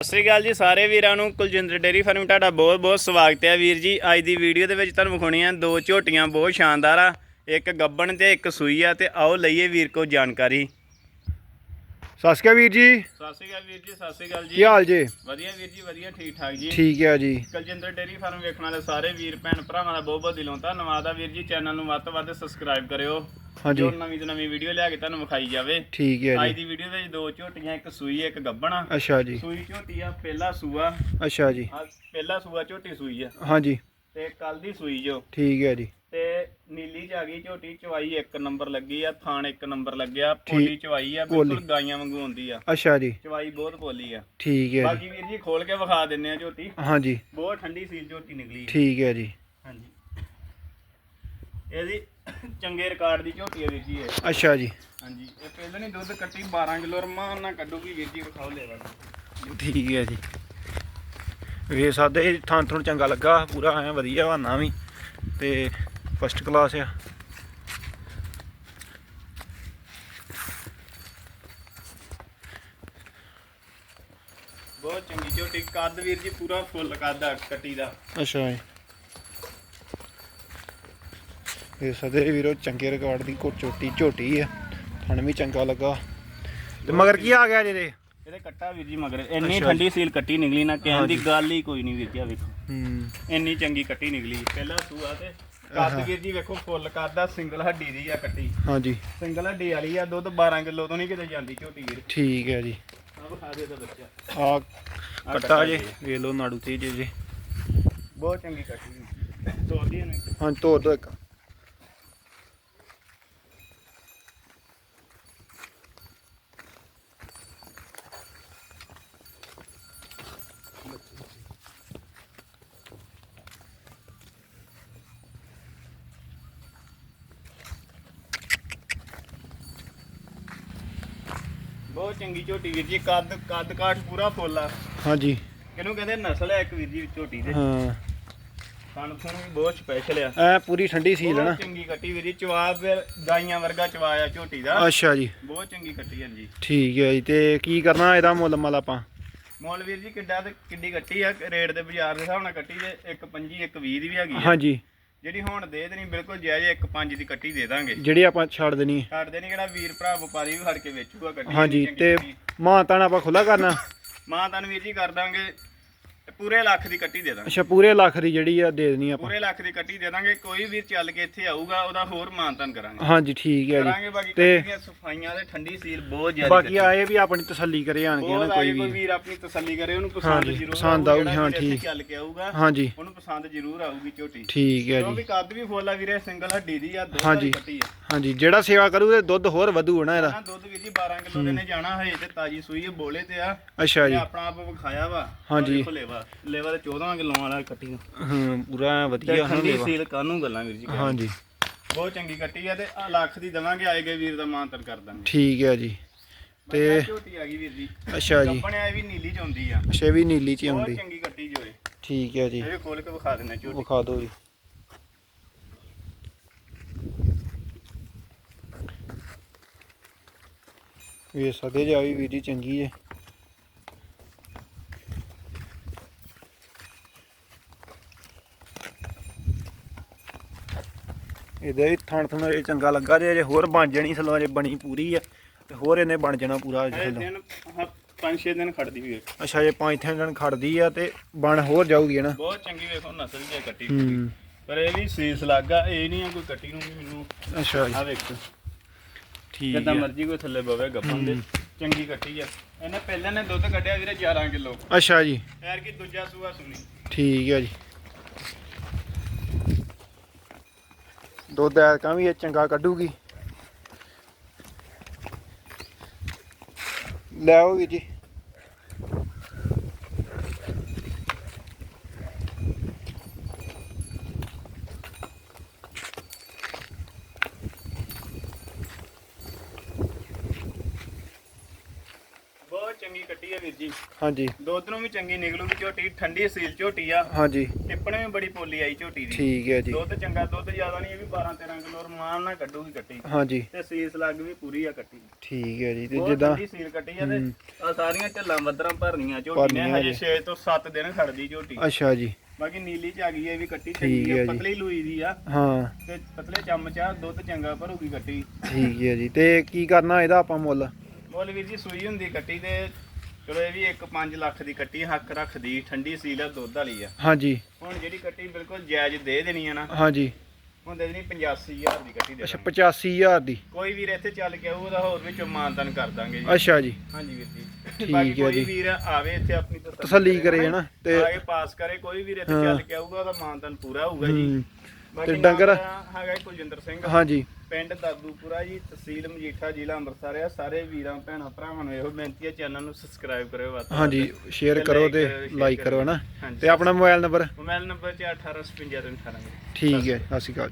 ਸਤਿ ਸ਼੍ਰੀ ਅਕਾਲ ਜੀ ਸਾਰੇ ਵੀਰਾਂ ਨੂੰ, ਕੁਲਜਿੰਦਰ ਡੇਰੀ ਫਾਰਮ, ਤੁਹਾਡਾ ਬਹੁਤ ਬਹੁਤ ਸਵਾਗਤ ਹੈ ਵੀਰ ਜੀ। ਅੱਜ ਦੀ ਵੀਡੀਓ ਦੇ ਵਿੱਚ ਤੁਹਾਨੂੰ ਵਿਖਾਉਣੀ ਵਿਖਾਉਣੀਆਂ ਦੋ ਝੋਟੀਆਂ ਬਹੁਤ ਸ਼ਾਨਦਾਰ ਆ। ਇੱਕ ਗੱਬਣ ਤੇ ਇੱਕ ਸੂਈ ਆ, ਤੇ ਆਓ ਲਈਏ ਵੀਰ ਕੋ ਜਾਣਕਾਰੀ। ਸਤਿ ਸ਼੍ਰੀ ਅਕਾਲ ਵੀਰ ਜੀ। ਸਤਿ ਸ਼੍ਰੀ ਅਕਾਲ ਵੀਰ ਜੀ ਸਤਿ ਸ਼੍ਰੀ ਅਕਾਲ ਕੀ ਹਾਲ ਜੇ? ਵਧੀਆ ਵੀਰ ਜੀ ਵਧੀਆ ਠੀਕ ਠਾਕ ਜੀ। ਠੀਕ ਹੈ ਜੀ। ਕੁਲਜਿੰਦਰ ਡੇਰੀ ਫਾਰਮ ਵੇਖਣ ਵਾਲੇ ਸਾਰੇ ਵੀਰ ਭੈਣ ਭਰਾਵਾਂ ਦਾ ਬਹੁਤ ਬਹੁਤ ਦਿਲੋਂ ਧੰਨਵਾਦ ਆ ਵੀਰ ਜੀ। ਚੈਨਲ ਨੂੰ ਵੱਧ ਤੋਂ ਵੱਧ ਸਬਸਕ੍ਰਾਈਬ ਕਰਿਓ ਹਾਂਜੀ। ਜੋ ਨਵੀਂ ਤੋਂ ਨਵੀਂ ਵੀਡੀਓ ਲਿਆ ਕੇ ਤੁਹਾਨੂੰ ਵਿਖਾਈ ਜਾਵੇ। ਠੀਕ ਹੈ ਅੱਜ ਜੀ ਦੀ ਵੀਡੀਓ ਵਿੱਚ ਦੋ ਝੋਟੀਆਂ ਇੱਕ ਸੂਈ ਇੱਕ ਗੱਬਣ ਅੱਛਾ ਜੀ। ਸੂਈ ਝੋਟੀ ਆ ਪਹਿਲਾ ਸੂਆ। ਅੱਛਾ ਜੀ। ਪਹਿਲਾ ਸੂਆ ਝੋਟੀ ਸੂਈ ਆ। ਹਾਂਜੀ। ਤੇ ਕੱਲ ਦੀ ਸੂਈ ਜੋ। ਠੀਕ ਹੈ ਜੀ। ਨੀਲੀ ਚ ਆ ਗਈ ਝੋਟੀ ਚਵਾਈ ਇੱਕ ਨੰਬਰ ਲੱਗੀ ਆ ਥਾਣ ਇੱਕ ਨੰਬਰ ਲੱਗਿਆ ਪੋਲੀ ਚਵਾਈ ਆ ਬਿਲਕੁਲ। ਗਾਈਆਂ ਵਾਂਗੂ ਹੁੰਦੀ ਆ। ਅੱਛਾ ਜੀ। ਚਵਾਈ ਬਹੁਤ ਪੋਲੀ ਆ। ਠੀਕ ਹੈ ਬਾਕੀ ਵੀਰ ਜੀ ਖੋਲ ਕੇ ਵਿਖਾ ਦਿੰਨੇ ਆ ਝੋਟੀ। ਹਾਂਜੀ। ਬਹੁਤ ਠੰਡੀ ਸੀਲ ਝੋਟੀ ਨਿਕਲੀ ਠੀਕ ਹੈ ਜੀ। ਹਾਂਜੀ। ਇਹਦੀ ਚੰਗੇ ਰਿਕਾਰਡ ਦੀ ਝੋਟੀ ਆ ਵੀਰ ਜੀ ਇਹ। ਅੱਛਾ ਜੀ। ਹਾਂਜੀ। ਇਹ ਪਹਿਲਾਂ ਨਹੀਂ ਦੁੱਧ ਕੱਟੀ 12 ਕਿਲੋ ਰਮਾਨ ਨਾਲ ਕੱਢੂਗੀ ਵੀਰ ਜੀ ਵਿਖਾਓ ਲੈ ਠੀਕ ਹੈ ਜੀ। ਵੇ ਸਾਡੇ ਥਾਂ ਥੋਂ ਚੰਗਾ ਲੱਗਾ ਪੂਰਾ ਐ ਵਧੀਆ ਹਵਾਨਾ ਵੀ। ਤੇ ਫਸਟ ਕਲਾਸ ਆ। ਬਹੁਤ ਚੰਗੀ ਝੋਟੀ ਕੱਦ ਵੀਰ ਜੀ ਪੂਰਾ ਫੁੱਲ ਕੱਦ ਆ ਕੱਟੀ ਦਾ। ਅੱਛਾ ਜੀ। ਇਹ ਸਦੇ ਵੀਰੋ ਚੰਗੇ ਰਿਕਾਰਡ ਦੀ ਕੋ ਚੋਟੀ ਝੋਟੀ ਆ ਥਣ ਵੀ ਚੰਗਾ ਲੱਗਾ। ਤੇ ਮਗਰ ਕੀ ਆ ਗਿਆ ਜਿਹਦੇ ਇਹਦੇ? ਕੱਟਾ ਵੀਰ ਜੀ ਮਗਰ ਇੰਨੀ ਠੰਡੀ ਸੀਲ ਕੱਟੀ ਨਿਕਲੀ ਨਾ ਕਹਿਣ ਦੀ। ਗੱਲ ਹੀ ਕੋਈ ਨਹੀਂ ਵੀਰ ਜੀ ਆ ਵੇਖੋ। ਹੂੰ। ਇੰਨੀ ਚੰਗੀ ਕੱਟੀ ਨਿਕਲੀ ਪਹਿਲਾ ਸੂਆ ਤੇ ਕੱਦ ਵੀਰ ਜੀ ਵੇਖੋ ਫੁੱਲ ਆ ਸਿੰਗਲ ਹੱਡੀ ਦੀ ਆ ਕੱਟੀ। ਹਾਂਜੀ। ਸਿੰਗਲ ਹੱਡੀ ਵਾਲੀ ਆ ਦੁੱਧ 12 ਕਿਲੋ ਤੋਂ ਨਹੀਂ ਕਿਤੇ ਜਾਂਦੀ ਝੋਟੀ ਵੀਰ। ਠੀਕ ਹੈ ਜੀ। ਆ ਵਿਖਾ ਦੇ ਇਹਦਾ ਬੱਚਾ ਆ ਆਹ ਕੱਟਾ ਜੇ। ਵੇਖ ਲਓ ਨਾੜੂ ਤੇ ਜੇ। ਜੇ ਬਹੁਤ ਚੰਗੀ ਕੱਟੀ। ਤੋਦੀ ਨੇ ਹਾਂ ਤੋੜ ਦੋ ਇੱਕ। ਬਹੁਤ ਚੰਗੀ ਝੋਟੀ ਵੀਰ ਜੀ ਕੱਦ ਕੱਦ ਕਾਠ ਪੂਰਾ ਫੁੱਲ ਆ। ਹਾਂਜੀ। ਇਹਨੂੰ ਕਹਿੰਦੇ ਨਸਲ ਹੈ ਇੱਕ ਵੀਰ ਜੀ ਝੋਟੀ ਦੇ। ਹਾਂ। ਖਾਣ ਵੀ ਬਹੁਤ ਸਪੈਸ਼ਲ ਆ। ਐ ਪੂਰੀ ਠੰਡੀ ਸੀਲ ਹੈ ਨਾ। ਬਹੁਤ ਚੰਗੀ ਕੱਟੀ ਵੀਰ ਜੀ ਚਵਾਬ ਗਾਈਆਂ ਵਰਗਾ ਚਵਾਇਆ ਝੋਟੀ ਦਾ। ਅੱਛਾ ਜੀ। ਬਹੁਤ ਚੰਗੀ ਕੱਟੀ ਹੈ ਜੀ। ਠੀਕ ਹੈ ਜੀ ਤੇ ਕੀ ਕਰਨਾ ਇਹਦਾ ਮੁੱਲ ਮਲ ਆਪਾਂ? ਮੌਲ ਵੀਰ ਜੀ ਕਿੱਡਾ ਤੇ ਕਿੱਡੀ ਕੱਟੀ ਆ ਰੇਟ ਦੇ ਬਾਜ਼ਾਰ ਦੇ ਹਿਸਾਬ ਨਾਲ ਕੱਟੀ ਦੇ ਇੱਕ 25 ਇੱਕ 20 ਦੀ ਵੀ ਹੈਗੀ ਆ। ਹਾਂਜੀ। ਜਿਹੜੀ ਹੁਣ ਦੇ ਦੇਣੀ ਬਿਲਕੁਲ ਜਾਇਜ਼ ਇੱਕ 5 ਦੀ ਕੱਟੀ ਦੇ ਦਾਂਗੇ ਜਿਹੜੀ ਆਪਾਂ ਛੱਡ ਦੇਣੀ ਹੈ। ਛੱਡਦੇ ਨਹੀਂ ਕਿਹੜਾ ਵੀਰ ਭਰਾ ਵਪਾਰੀ ਵੀ ਫੜ ਕੇ ਵੇਚੂਗਾ ਕੱਟੀ ਹਾਂਜੀ ਤੇ। ਮਾਂ ਤਾਂ ਆਪਾਂ ਖੁੱਲਾ ਕਰਨਾ ਮਾਂ ਤੁਹਾਨੂੰ ਵੀਰ ਜੀ ਕਰ ਦਾਂਗੇ ਪੂਰੇ ਲੱਖ ਦੀ ਕੱਟੀ ਦੇ ਦਾਂਗੇ। ਅੱਛਾ ਪੂਰੇ ਲੱਖ ਦੀ ਜਿਹੜੀ ਆ ਦੇ ਦੇਣੀ ਆਪਾਂ। ਪੂਰੇ ਲੱਖ ਦੀ ਕੱਟੀ ਦੇ ਦਾਂਗੇ ਕੋਈ ਵੀਰ ਚੱਲ ਕੇ ਇੱਥੇ ਆਊਗਾ ਉਹਦਾ ਹੋਰ ਮਾਨਤਨ ਕਰਾਂਗੇ। ਹਾਂਜੀ ਠੀਕ ਹੈ ਕਰਾਂਗੇ ਜੀ ਬਾਕੀ ਤੇ- ਕੱਟੀ ਦੀਆਂ ਸਫਾਈਆਂ ਤੇ ਠੰਡੀ ਸੀਲ ਬਹੁਤ ਜ਼ਿਆਦਾ ਬਾਕੀ ਆਏ ਵੀ ਆਪਣੀ ਤਸੱਲੀ ਕਰੇ ਆਣਗੇ ਨਾ ਕੋਈ ਵੀ ਵੀਰ ਆਪਣੀ ਤਸੱਲੀ ਕਰੇ ਉਹਨੂੰ ਪਸੰਦ ਹਾਂਜੀ, ਜ਼ਰੂਰ ਪਸੰਦ ਆਊ, ਆਊਗੀ, ਜਿਹੜਾ ਹਾਂ, ਇੱਥੇ ਠੀਕ। ਚੱਲ ਕੇ ਆਊਗਾ ਹਾਂਜੀ। ਉਹਨੂੰ ਪਸੰਦ ਜ਼ਰੂਰ ਆਊਗੀ ਝੋਟੀ। ਠੀਕ ਹੈ ਕਿਉਂਕਿ ਜੀ। ਕੱਦ ਵੀ ਫੁੱਲ ਆ ਵੀਰੇ ਸਿੰਗਲ ਹੱਡੀ ਦੀ ਆ ਦੁੱਧ ਹਾਂਜੀ। ਵਾਲੀ ਕੱਟੀ ਆ। ਹਾਂਜੀ ਜਿਹੜਾ ਸੇਵਾ ਕਰੂ ਤੇ ਦੁੱਧ ਹੋਰ ਵਧੂ ਨਾ ਇਹਦਾ। ਨਾ ਦੁੱਧ ਵੀਰ ਜੀ 12 ਕਿਲੋ ਦੇ ਨੇ ਜਾਣਾ ਹਜੇ ਤੇ ਤਾਜੀ ਸੂਈ ਆ, ਬੋਲੇ ਤੇ ਆ। ਅੱਛਾ ਤੇ ਜੀ। ਆਪਣਾ ਆਪ ਵਿਖਾਇਆ ਵਾ ਹਾਂਜੀ। ਦੇਖੋ ਲੇਵਾ ਲੇਵਾ ਤੇ 14 ਕਿਲੋ ਵਾਲਾ ਕੱਟੀ ਨੂੰ। ਹਾਂ ਪੂਰਾ ਵਧੀਆ ਹਾਂ ਲੇਵਾ। ਸੀਲ ਕਾਨੂੰ ਗੱਲਾਂ ਵੀਰ ਜੀ ਕਹਿ ਹਾਂਜੀ। ਬਹੁਤ ਚੰਗੀ ਕੱਟੀ ਆ ਤੇ ਆ ਲੱਖ ਦੀ ਦਵਾਂਗੇ ਆਏ ਗਏ ਵੀਰ ਦਾ ਮਾਨਤਨ ਕਰ ਦਾਂਗੇ। ਠੀਕ ਹੈ ਜੀ। ਤੇ ਝੋਟੀ ਆ ਗਈ ਵੀਰ ਜੀ। ਅੱਛਾ ਜੀ। ਕੰਪਨੀ ਆ ਵੀ ਨੀਲੀ ਚ ਆਉਂਦੀ ਆ। ਅੱਛਾ ਇਹ ਵੀ ਨੀਲੀ ਚ ਬਹੁਤ ਆਉਂਦੀ। ਚੰਗੀ ਕੱਟੀ ਜੋਏ ਠੀਕ ਹੈ ਜੀ। ਇਹ ਵੀ ਖੋਲ ਕੇ ਵਿਖਾ ਦਿੰਦੇ ਝੋਟੀ। ਵਿਖਾ ਦਿਓ ਜੀ। ਇਹ ਸਦੇ ਜਾ ਵੀ ਵੀਰ ਜੀ ਚੰਗੀ ਹੈ ਇਹਦੇ ਥਣ ਥਣ ਇਹ ਚੰਗਾ ਲੱਗਾ ਜੇ ਹੋਰ ਬਣ ਜਣੀ ਸਲੋ ਅਜੇ ਬਣੀ ਪੂਰੀ ਆ ਤੇ ਹੋਰ ਇਹਨੇ ਬਣ ਜਾਣਾ ਪੂਰਾ ਸਲੋ ਦਿਨ 5-6 ਦਿਨ ਖੜਦੀ ਵੀ ਵੇਖ ਅੱਛਾ ਜੇ ਪੰਜ ਥਣ ਦਿਨ ਖੜਦੀ ਆ ਤੇ ਬਣ ਹੋਰ ਜਾਊਗੀ ਨਾ? ਬਹੁਤ ਚੰਗੀ ਵੇਖੋ ਨਸਲ ਆ ਕੱਟੀ ਹੂੰ। ਪਰ ਇਹ ਵੀ ਸੀਸ ਲੱਗਾ ਇਹ ਨਹੀਂ ਆ ਕੋਈ ਕੱਟੀ ਨੂੰ ਵੀ ਮੈਨੂੰ ਅੱਛਾ ਜੀ। ਆ ਵੇਖ। ਠੀਕ ਜਿੱਦਾਂ ਹੈ ਮਰਜ਼ੀ ਕੋਈ ਥੱਲੇ ਬਵੇ ਗੱਪਾਂ ਦੇ। ਚੰਗੀ ਕੱਟੀ ਆ। ਇਹਨੇ ਪਹਿਲਾਂ ਨੇ ਦੁੱਧ ਕੱਢਿਆ ਵੀਰੇ 11 ਕਿਲੋ। ਅੱਛਾ ਜੀ। ਯਾਰ ਕੀ ਦੂਜਾ ਸੂਆ ਸੁਣੀ। ਠੀਕ ਹੈ ਜੀ। ਦੁੱਧ ਐਤਕਾਂ ਵੀ ਇਹ ਚੰਗਾ ਕੱਢੂਗੀ। ਲੈ ਆਓ ਜੀ ਬਹੁਤ ਚੰਗੀ ਕੱਟੀ ਆ ਹੈ ਵੀਰ ਜੀ। ਹਾਂਜੀ। ਦੁੱਧ ਨੂੰ ਵੀ ਚੰਗੀ ਨਿਕਲੂਗੀ ਝੋਟੀ ਠੰਡੀ ਸੀਲ ਝੋਟੀ ਆ। ਹਾਂਜੀ। ਟਿੱਪਣੇ ਵੀ ਬੜੀ ਪੋਲੀ ਆਈ ਝੋਟੀ ਦੀ। ਠੀਕ ਹੈ ਜੀ। ਦੁੱਧ ਚੰਗਾ ਦੁੱਧ ਜ਼ਿਆਦਾ ਨਹੀਂ ਇਹ ਵੀ 12 13 ਕਿਲੋ ਰਮਾਨ ਨਾਲ ਕੱਢੂਗੀ ਕੱਟੀ। ਹਾਂਜੀ। ਤੇ ਸੀਸ ਲੱਗ ਵੀ ਪੂਰੀ ਆ ਕੱਟੀ। ਠੀਕ ਹੈ ਜੀ ਤੇ ਬਹੁਤ ਜਿੱਦਾਂ ਠੰਡੀ ਸੀਲ ਕੱਟੀ ਆ ਤੇ ਹੂੰ। ਆ ਸਾਰੀਆਂ ਢੱਲਾਂ ਬੱਦਰਾਂ ਭਰਨੀਆਂ ਝੋਟੀ ਨੇ। ਭਰਨੀਆਂ ਹਜੇ ਜੀ। 6 ਤੋਂ 7 ਦਿਨ ਖੜਦੀ ਝੋਟੀ। ਅੱਛਾ ਜੀ। ਬਾਕੀ ਨੀਲੀ ਚ ਆ ਗਈ ਹੈ ਇਹ ਵੀ ਕੱਟੀ ਚੰਗੀ ਹੈ ਆ ਜੀ। ਪਤਲੀ ਲੂਈ ਦੀ ਆ। ਹਾਂ। ਤੇ ਪਤਲੇ ਚਮਚ ਆ ਦੁੱਧ ਚੰਗਾ ਭਰੂਗੀ ਕੱਟੀ। ਠੀਕ ਹੈ ਜੀ। ਤੇ ਕੀ ਕਰਨਾ ਇਹਦਾ ਆਪਾਂ ਮੁੱਲ? ਮੁੱਲ ਵੀਰ ਜੀ ਸੂਈ ਹੁੰਦੀ ਕੱਟੀ ਤੇ ਚਲੋ ਇਹ ਵੀ 1.5 ਲੱਖ ਦੀ ਕੱਟੀ ਹੱਕ ਰੱਖਦੀ ਠੰਡੀ ਸੀਲ ਆ ਦੁੱਧ ਵਾਲੀ ਆ। ਹਾਂਜੀ। ਹੁਣ ਜਿਹੜੀ ਕੱਟੀ ਬਿਲਕੁਲ ਜਾਇਜ਼ ਦੇ ਦੇਣੀ ਆ ਨਾ ਹਾਂਜੀ। ਹੁਣ ਦੇ ਦੇਣੀ 85000 ਦੀ ਕੱਟੀ ਦੇ ਅੱਛਾ ਦਾਂਗੇ। 85000 ਦੀ। ਕੋਈ ਵੀਰ ਇੱਥੇ ਚੱਲ ਕੇ ਆਊ ਉਹਦਾ ਹੋਰ ਵਿੱਚੋਂ ਮਾਨਤਨ ਕਰ ਦਾਂਗੇ ਜੀ। ਅੱਛਾ ਜੀ। ਹਾਂਜੀ ਵੀਰ ਜੀ। ਠੀਕ ਹੈ ਕੋਈ ਜੀ। ਵੀਰ ਆਵੇ ਇੱਥੇ ਆਪਣੀ ਤਸੱਲੀ ਕਰੇ ਹਨਾ? ਤੇ ਆ ਕੇ ਪਾਸ ਕਰੇ ਕੋਈ ਵੀਰ ਇੱਥੇ। ਚੱਲ ਕੇ ਆਊਗਾ ਉਹਦਾ ਮਾਨਤਨ ਪੂਰਾ ਹੋਊਗਾ ਜੀ। ਬਾਕੀ ਤੇ ਡੰਗਰ? ਮੇਰਾ ਹੈਗਾ ਜੀ ਕੁਲਜਿੰਦਰ ਸਿੰਘ ਹਾਂਜੀ ਪਿੰਡ ਦਾਦੂਪੁਰਾ ਜੀ ਤਹਿਸੀਲ ਮਜੀਠਾ ਜ਼ਿਲ੍ਹਾ ਅੰਮ੍ਰਿਤਸਰ ਆ ਸਾਰੇ ਵੀਰਾਂ ਭੈਣਾਂ ਭਰਾਵਾਂ ਨੂੰ ਇਹੋ ਬੇਨਤੀ ਹੈ ਚੈਨਲ ਨੂੰ ਸਬਸਕ੍ਰਾਈਬ ਕਰਿਓ ਵੱਧ ਤੋਂ ਵੱਧ। ਹਾਂਜੀ ਸ਼ੇਅਰ ਕਰੋ ਤੇ ਲਾਈਕ ਕਰੋ। ਹਨਾ ਹਾਂਜੀ। ਤੇ ਆਪਣਾ ਮੋਬਾਈਲ ਨੰਬਰ ਮੋਬਾਈਲ ਨੰਬਰ 'ਚ 1855 18 ਠੀਕ ਹੈ ਸਤਿ ਸ਼੍ਰੀ ਅਕਾਲ